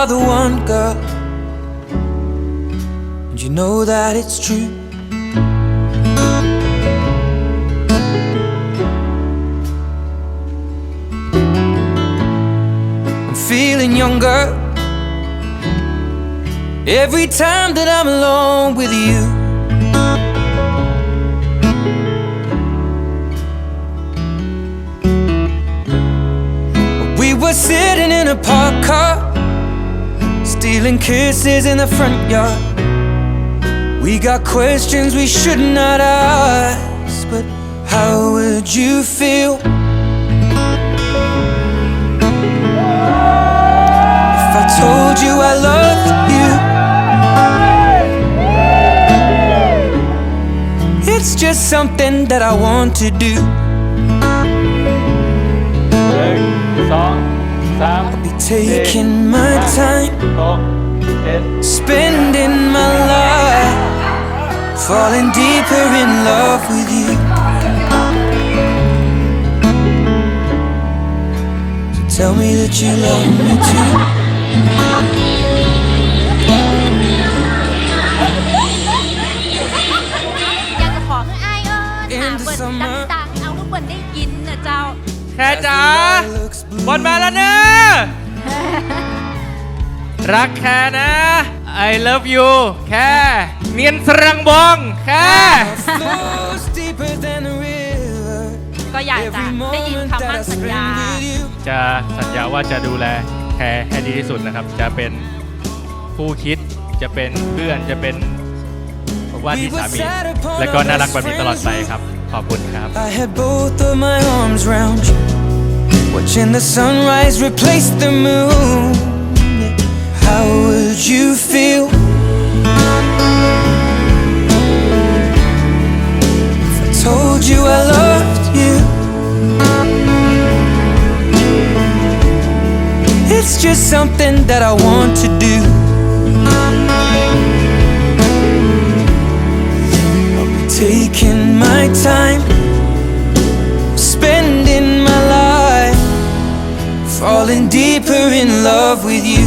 are the one, girl. And you know that it's true. I'm feeling younger every time that I'm alone with you. We were sitting in a parked car, stealing kisses in the front yard. We got questions we should not ask, but how would you feel if I told you I loved you? It's just something that I want to do. หนึ่ taking my time, spending my life, falling deeper in love with you. So tell me that you love me too. In the summer. เอาลูกบอลได้กินนะเจ้า แคร์จ๋าบอลมาแล้วเนอะ รักแค่นะ I love you แค่เนียนสรังบอง แค่ Flows deeper than a river. ก็อยากจะ Every ได้ยิน moment คำ that มั่ I นสัญ spend ญา with you. จะสัญญาว่าจะดูแลแคร์ให้ดีที่สุดนะครับ จะเป็นผู้คิด จะเป็นเพื่อน จะเป็นว่าที่สามี และก็น่ารักแบบนี้ตลอดไปครับ ขอบคุณครับ I had both of my arms round you, watching the sunrise replace the moon. How would you feel if I told you I loved you? It's just something that I want to do. I'll be taking my time, falling deeper in love with you.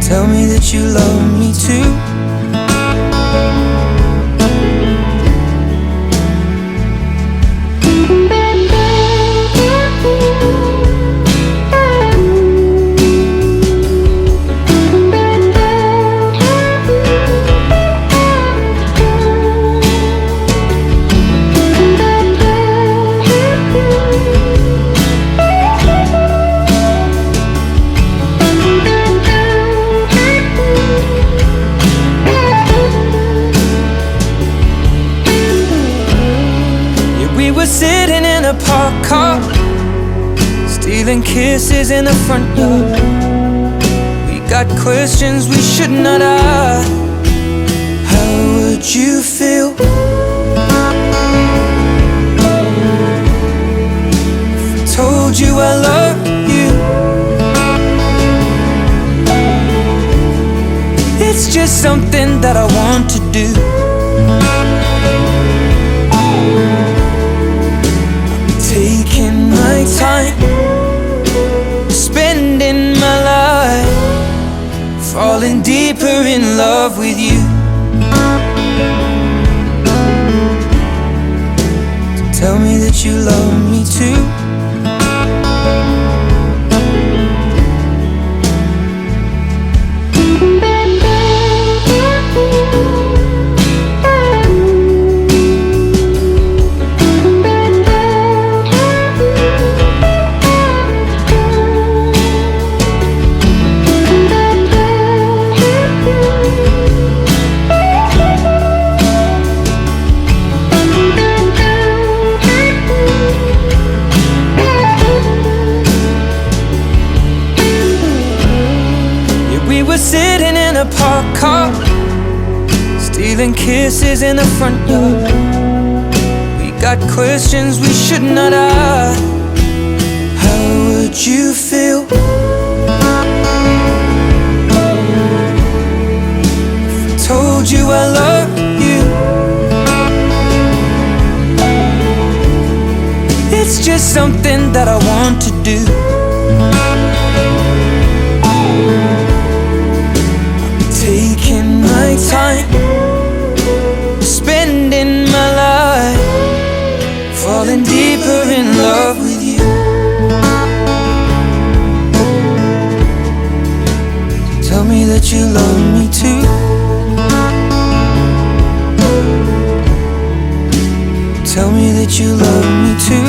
Tell me that you love me too. Were sitting in a parked car, stealing kisses in the front yard. We got questions we should not ask. How would you feel if I told you I love you? It's just something that I want to do. Time, spending my life, falling deeper in love with you. Tell me that you love me too. We were sitting in a parked car, stealing kisses in the front yard. We got questions we should not ask. How would you feel if I told you I love you? It's it's just something that I want to do. that you love me too. Tell me that you love me too.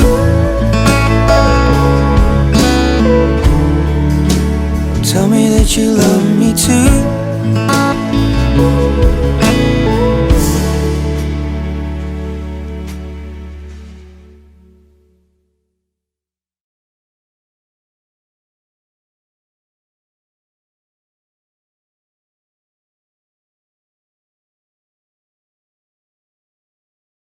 Tell me that you love me too.